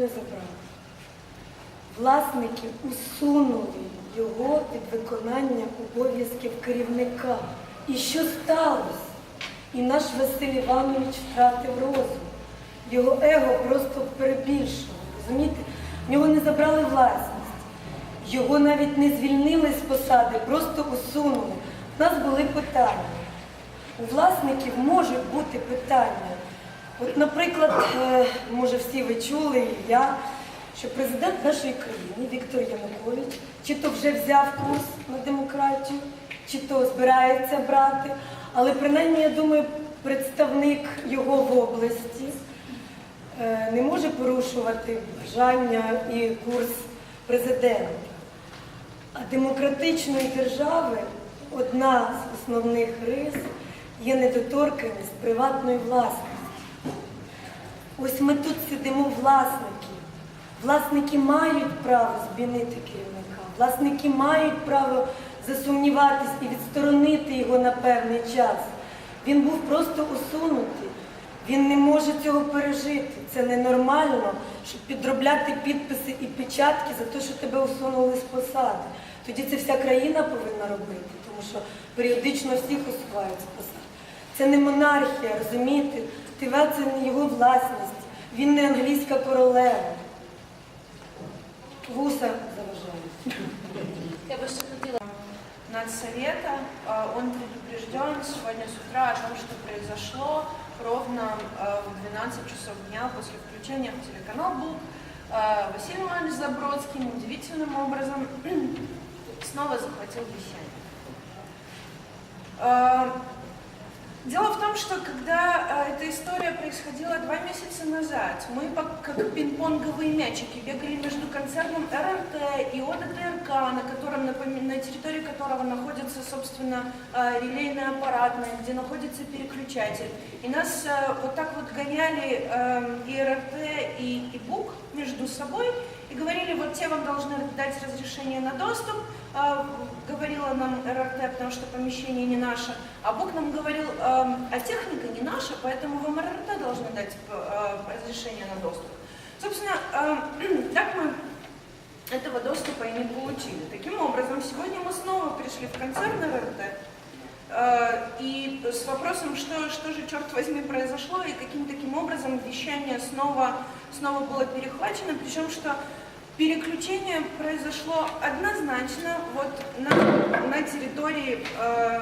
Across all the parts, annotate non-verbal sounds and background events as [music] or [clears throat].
не забрали. Власники усунули його від виконання обов'язків керівника. І що сталося? І наш Василь Іванович втратив розум. Його его просто перебільшило. Розумієте? В нього не забрали власність. Його навіть не звільнили з посади, просто усунули. У нас були питання. У власників можуть бути питання. От, наприклад, е, може всі ви чули, і я, що президент нашої країни Віктор Янукович чи то вже взяв курс на демократію, чи то збирається брати, але принаймні, я думаю, представник його в області е, не може порушувати бажання і курс президента. А демократичної держави одна з основних рис є недоторканість приватної власності. Ось ми тут сидимо власники. Власники мають право змінити керівника, власники мають право засумніватись і відсторонити його на певний час. Він був просто усунутий. Він не може цього пережити. Це ненормально, щоб підробляти підписи і печатки за те, що тебе усунули з посади. Тоді це вся країна повинна робити, тому що періодично всіх усувають з посади. Це не монархія, розумієте? ТВ це не його власність. Він не англійська королева. Вуса заважає. Я бы еще хотела Надсовета. Э, Он предупрежден сегодня с утра о том, что произошло ровно э, в 12 часов дня после включения в телеканал был э, Василий Иванович Забродский удивительным образом [clears throat] снова захватил вещание. Э, Дело в том, что когда э, эта история происходила два месяца назад, мы по- как пинг-понговые мячики бегали между концерном РРТ и ОДТРК, на, котором, напоми- на территории которого находится, собственно, э, релейная аппаратная, где находится переключатель. И нас э, вот так вот гоняли э, и РРТ, и, и БУК между собой, и говорили, вот те вам должны дать разрешение на доступ, а, говорила нам РРТ, потому что помещение не наше, а БУК нам говорил, эм, а техника не наша, поэтому вам РРТ должны дать э, разрешение на доступ. Собственно, эм, [clears throat] так мы этого доступа и не получили. Таким образом, сегодня мы снова пришли в концерн РРТ, э, и с вопросом, что, что же, черт возьми, произошло, и каким таким образом вещание снова, снова было перехвачено, причем что переключение произошло однозначно вот на, на территории э,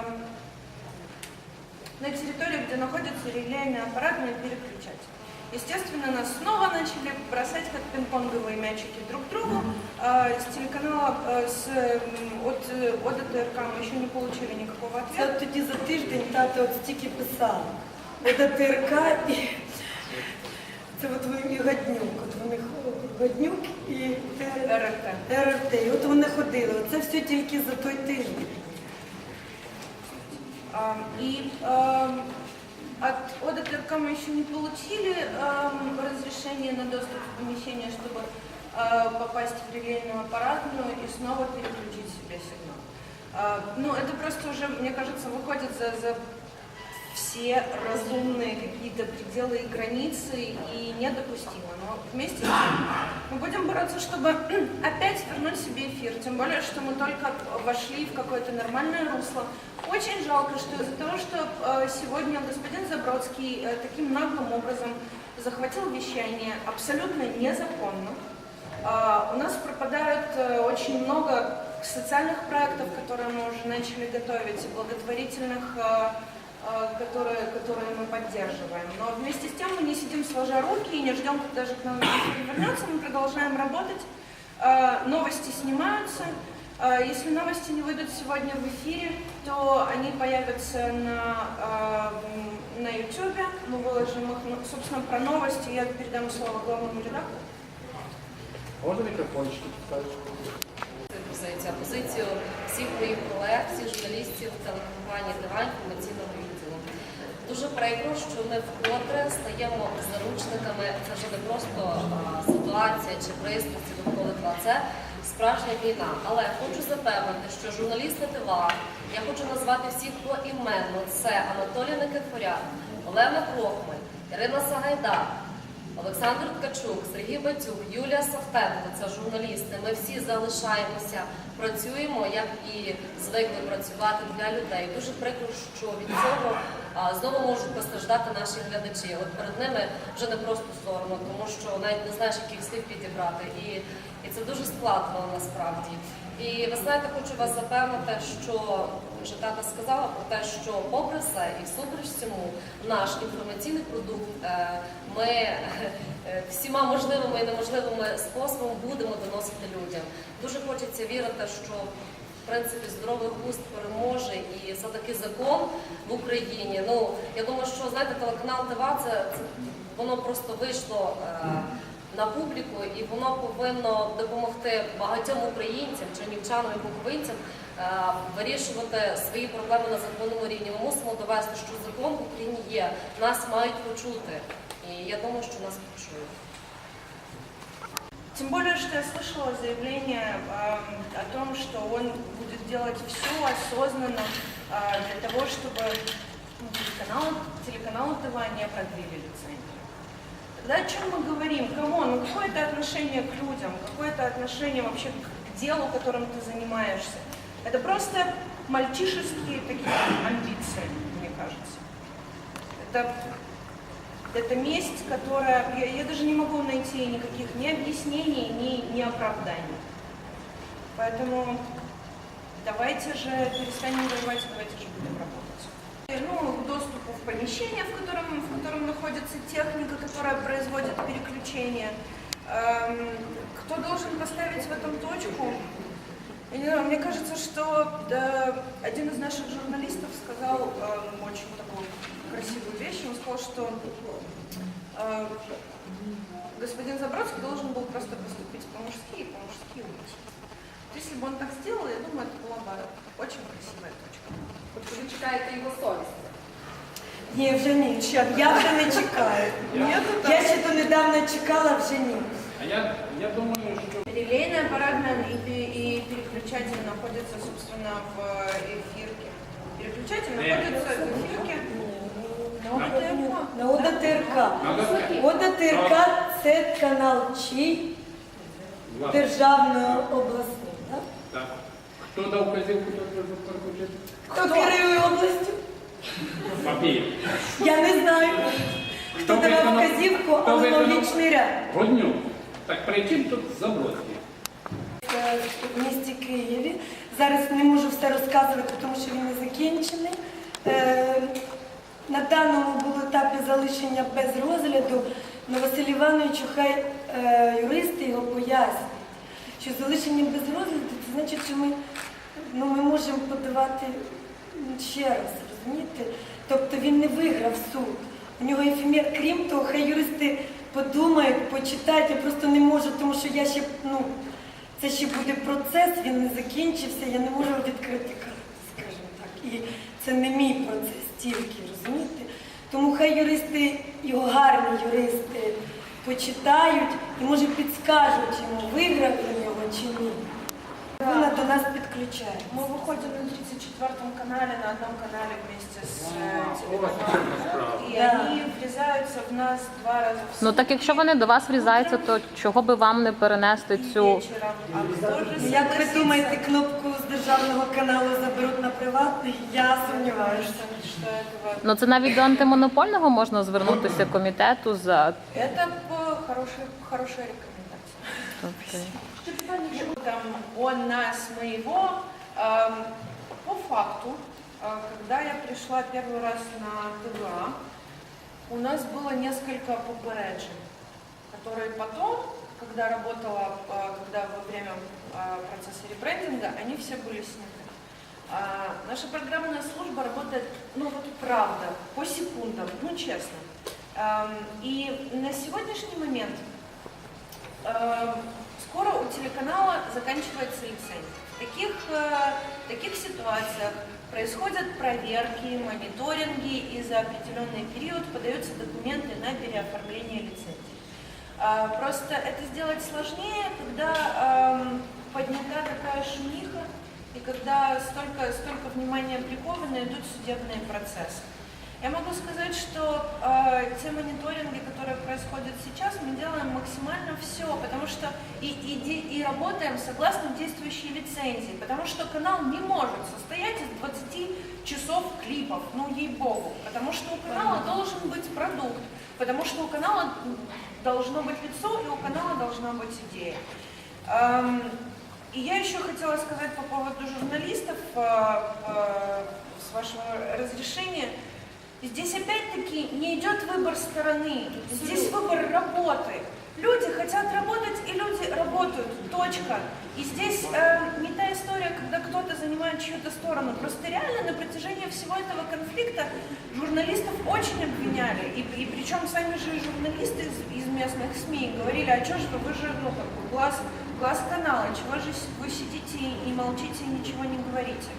на территории, где находится релейный аппаратный переключатель. Естественно, нас снова начали бросать как пинг-понговые мячики друг к другу. Э, с телеканала, э, с, м, от, э, от ДТРК мы еще не получили никакого Це ответа. от тоді за тиждень тато от стільки писав. ОДТРК і це [laughs] от ви- і Гаднюк. От вони хо- Гаднюк і Т- РРТ. РРТ. І от вони ходили. Оце все тільки за той тиждень. А, И эм, от ОДТРК мы еще не получили эм, разрешение на доступ в помещение, чтобы э, попасть в релейную аппаратную и снова переключить себе сигнал. А, Ну, это просто уже, мне кажется, выходит за, за все разумные какие-то пределы и границы и недопустимо. Но вместе с тем мы будем бороться, чтобы [clears throat] опять вернуть себе эфир. Тем более, что мы только вошли в какое-то нормальное русло. Очень жалко, что из-за того, что э, сегодня господин Забродский э, таким наглым образом захватил вещание абсолютно незаконно, а, У нас пропадают э, очень много социальных проектов, которые мы уже начали готовить, благотворительных, э, э, которые, которые мы поддерживаем. Но вместе с тем мы не сидим сложа руки и не ждем, когда же к нам эфир вернется. Мы продолжаем работать. Э, Новости снимаются. Э, Если новости не выйдут сегодня в эфире, то они появятся на, э, м, на YouTube. Мы выложим их. Ну, Собственно, про новости я передам слово главному редактору. Можна мікрофончики поставити? позиція, позицію Всіх моїх колег, всіх журналістів телекомпанії ТВ інформаційного відділу. Дуже прикро, що ми вкотре стаємо заручниками. Це вже не просто ситуація чи пристрасті довкола ТВА, це справжня війна. Але хочу запевнити, що журналісти ТВА, я хочу назвати всіх поіменно. Це Анатолій Никифорян, Олена Крохмаль, Ірина Сагайда, Олександр Ткачук, Сергій Бацюк, Юлія Савтенко, це журналісти. Ми всі залишаємося, працюємо, як і звикли працювати для людей. Дуже прикро, що від цього знову можуть постраждати наші глядачі. От перед ними вже не просто соромно, тому що навіть не знаєш, яких слів підібрати. І, і це дуже складно насправді. І ви знаєте, хочу вас запевнити, що вже тата сказала про те, що попри все і всупереч цьому наш інформаційний продукт е, ми е, всіма можливими і неможливими способами будемо доносити людям. Дуже хочеться вірити, що в принципі здоровий густ переможе і все таки закон в Україні. Ну я думаю, що знаєте, телеканал ТВА це, це воно просто вийшло е, на публіку, і воно повинно допомогти багатьом українцям, чернівчанам і буковинцям е, вирішувати свої проблеми на законному рівні. Ми мусимо довести, що закон в Україні є. Нас мають почути. І я думаю, що нас почують. Тем более, что я слышала заявление эм, о том, что он будет делать все осознанно э, для того, чтобы ну, телеканал, телеканалу ТВ не продлили лицензию. Тогда о чем мы говорим? Кому? Ну какое это отношение к людям? Какое это отношение вообще к, делу, которым ты занимаешься? Это просто мальчишеские такие амбиции, мне кажется. Это это месть, которая... Я, я даже не могу найти никаких ни объяснений, ни, ни оправданий. Поэтому давайте же перестанем воевать, давайте же будем работать. Ну, доступу в помещение, в котором, в котором находится техника, которая производит переключение. Эм, кто должен поставить в этом точку? Я не знаю, мне кажется, что э, один из наших журналистов сказал э, очень такую красивую вещь. Он сказал, что э, господин Забродский должен был просто поступить по-мужски и по-мужски уйти. Вот Если бы он так сделал, я думаю, это была бы очень красивая точка. Тобто ви чекаєте його совісті. Ні, вже ні. Що, я вже не чекаю. Нет, Я ще донедавна чекала, вже ні. А я, я думаю, що Релейная аппаратная и, пе- и переключатель находятся, собственно, в э, эфирке. Переключатель Где? находится в эфирке. На ОДТРК. Надо- ОДТРК це канал чий Власне, державної обласний. так? так. Хто дав вказівку тут переключити? Хто керує областю? Папір. Я не знаю. Хто давав виконав? вказівку, але виконав? логічний ряд. Годню. Так при чим тут Забродський? Е, в місті Києві. Зараз не можу все розказувати, тому що він не закінчений. Е, На даному було етапі залишення без розгляду. На Василь Івановичу хай е, юристи його пояснять, що залишення без розгляду це значить, що ми, ну, ми можемо подавати ще раз, розумієте? Тобто він не виграв суд. У нього ефемер, крім того, хай юристи подумають, почитають. Я просто не можу, тому що я ще, ну, це ще буде процес, він не закінчився, я не можу відкрити карти, скажімо так. І це не мій процес тільки, розумієте? Тому хай юристи, його гарні юристи, почитають і може підскажуть йому, виграв він його чи ні. Вона до нас підключає. Мы выходим на 34 канале, на одном канале вместе с э, у вас телеканалом. И Да. они врезаются в нас два раза в Ну так якщо вони до вас врізаються, то чого би вам не перенести и цю вечером. А кто же Як ви согласится, думаєте, кнопку з державного каналу заберуть на приватний? Я сумніваюся. что этого... ну це навіть до антимонопольного можна звернутися комітету за Это э, хорошая, хорошая рекомендация. Тобто, Там он нас моего. Эм, По факту, э, когда я пришла первый раз на ТВА, у нас было несколько попереджений, которые потом, когда работала, э, когда во время э, процесса ребрендинга, они все были сняты. А, Наша программная служба работает, ну вот правда, по секундам, ну честно. Эм, И на сегодняшний момент Скоро у телеканала заканчивается лицензия. В таких, э, в таких ситуациях происходят проверки, мониторинги, и за определенный период подаются документы на переоформление лицензии. А, Просто это сделать сложнее, когда эм, поднята такая шумиха, и когда столько, столько внимания приковано, идут судебные процессы. Я могу сказать, что э, те мониторинги, которые происходят сейчас, мы делаем максимально все, потому что и, и, и работаем согласно действующей лицензии, потому что канал не может состоять из 20 часов клипов, ну ей-богу, потому что у канала должен быть продукт, потому что у канала должно быть лицо и у канала должна быть идея. Эм, И я еще хотела сказать по поводу журналистов, э, э, с вашего разрешения. Здесь опять-таки не идет выбор стороны, здесь выбор работы. Люди хотят работать, и люди работают. Точка. И здесь э, не та история, когда кто-то занимает чью-то сторону. Просто реально на протяжении всего этого конфликта журналистов очень обвиняли. И, и причем сами же и журналисты из, из местных СМИ говорили, а что же вы, вы же ну, как бы глаз, глаз канала, чего же вы сидите и, молчите и ничего не говорите.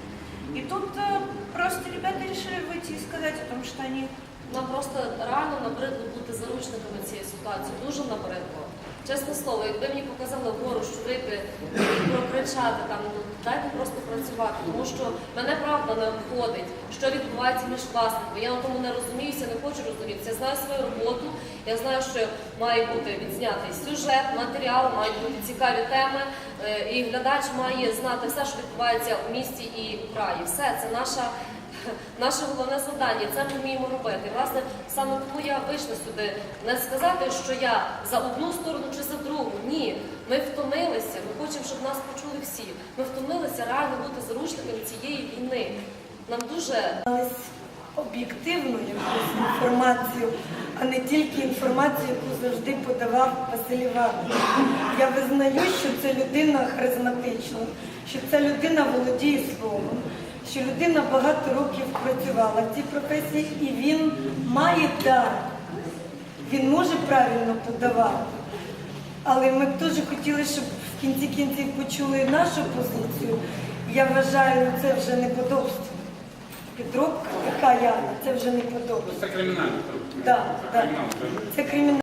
И тут э, просто ребята решили выйти и сказать о том, что они Нам просто реально набридло бути заручниками цієї ситуації. Дуже набридло. Чесне слово, якби мені показали вгору, що вийти і прокричати там, ну дайте просто працювати, тому що мене правда не обходить, що відбувається між власниками. Я на тому не розуміюся, не хочу розумітися. Я знаю свою роботу, я знаю, що має бути відзнятий сюжет, матеріал, мають бути цікаві теми, е, і глядач має знати все, що відбувається у місті і в краї. Все це наша. Наше головне завдання це ми вміємо робити. Власне, саме тому я вийшла сюди не сказати, що я за одну сторону чи за другу. Ні, ми втомилися. Ми хочемо, щоб нас почули всі. Ми втомилися реально бути заручниками цієї війни. Нам дуже об'єктивну якусь інформацію, а не тільки інформацію, яку завжди подавав Василь Іванович. Я визнаю, що це людина харизматична, що ця людина володіє словом, що людина багато років працювала в цій професії і він має дар. Він може правильно подавати. Але ми б дуже хотіли, щоб в кінці кінців почули нашу позицію. Я вважаю, це вже неподобство. Підробка, така Яна, це вже неподобство. Це кримінальне. Да, да. Це кримінал.